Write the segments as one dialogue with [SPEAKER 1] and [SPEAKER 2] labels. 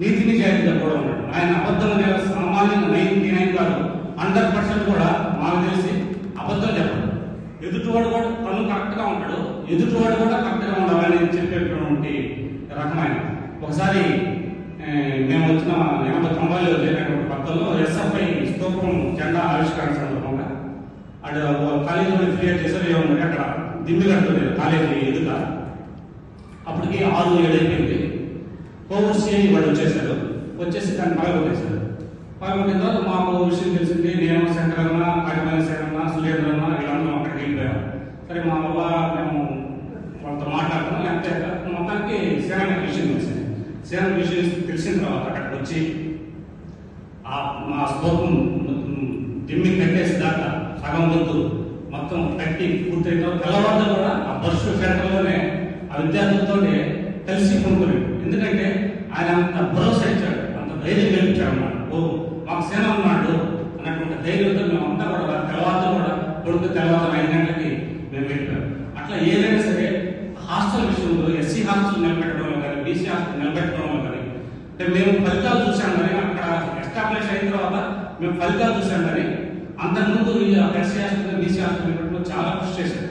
[SPEAKER 1] నీతి నిజాయితీగా కూడా ఉన్నాడు ఆయన అబద్ధం లేదా సామాన్యంగా నైన్టీ నైన్ కాదు. హండ్రెడ్ పర్సెంట్ కూడా మాకు తెలిసి అబద్ధం చెప్పడు. ఎదుటివాడు కూడా తను కరెక్ట్గా ఉంటాడు. ఎదుటివాడు కూడా కరెక్ట్గా ఉండాలని చెప్పేటువంటి రకమైన. ఒకసారి మేము వచ్చిన ఎనభై తొంభైలో జరిగినటువంటి పక్కల్లో ఎస్ఎఫ్ఐ స్తూపం జెండా ఆవిష్కరణ సందర్భంగా అటు కాలేజీలో క్రియేట్ చేశారు. ఏమన్నా అక్కడ దిమ్మి కడుతుంది కాలేజీ ఎదుట. అప్పటికి ఆరు ఏడు అయిపోయింది కోవిడ్ సిఐ వాడు వచ్చేసాడు. వచ్చేసి దాన్ని పగలగొట్టేశాడు పగలగొట్టిన తర్వాత మాకు విషయం తెలిసింది. నేను శంకరన్న కాటిమల్లి శంకరన్న సురేంద్రన్న వీళ్ళందరం అక్కడికి వెళ్ళిపోయాం సరే మా వల్ల మేము వాళ్ళతో మాట్లాడుతున్నాం లేకపోతే మొత్తానికి సేనకి విషయం తెలిసింది. సేన విషయం తెలిసిన తర్వాత అక్కడికి వచ్చి ఆ మా స్కోపం దిమ్మి కట్టేసి దాకా సగం వద్దు. మొత్తం కట్టి పూర్తయిన తర్వాత తెల్లవారులు కూడా ఆ బస్సు సెంటర్లోనే ఆ విద్యార్థులతో తెలిసి కొనుక్కోలేదు ఎందుకంటే ఆయన అంత భరోసా ఇచ్చాడు అంత ధైర్యం కల్పించాడు అన్నమాట ఓ మాకు సేన ఉన్నాడు అన్నటువంటి ధైర్యంతో మేము అంతా కూడా తర్వాత కూడా కొడుకు తెల్లవారు ఐదు గంటలకి మేము వెళ్ళిపోయాం. అట్లా ఏదైనా సరే హాస్టల్ విషయంలో ఎస్సీ హాస్టల్ నిలబెట్టడంలో కానీ బీసీ హాస్టల్ నిలబెట్టడంలో కానీ అంటే మేము ఫలితాలు చూసాం కానీ అక్కడ ఎస్టాబ్లిష్ అయిన తర్వాత మేము ఫలితాలు చూసాం కానీ అంతకుముందు ఎస్సీ హాస్టల్ బీసీ హాస్టల్ నిలబెట్టడం చాలా కృషి చేశారు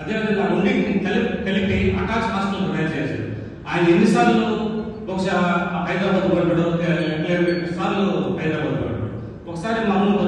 [SPEAKER 1] అదేవిధంగా రెండింటిని కలిపి కలిపి అటాచ్ హాస్టల్ ప్రొవైడ్ చేశారు. ఆయన ఎన్నిసార్లు బహుశా హైదరాబాద్ పడ్డాడు సార్లు హైదరాబాద్ పడ్డాడు ఒకసారి మమ్మల్ని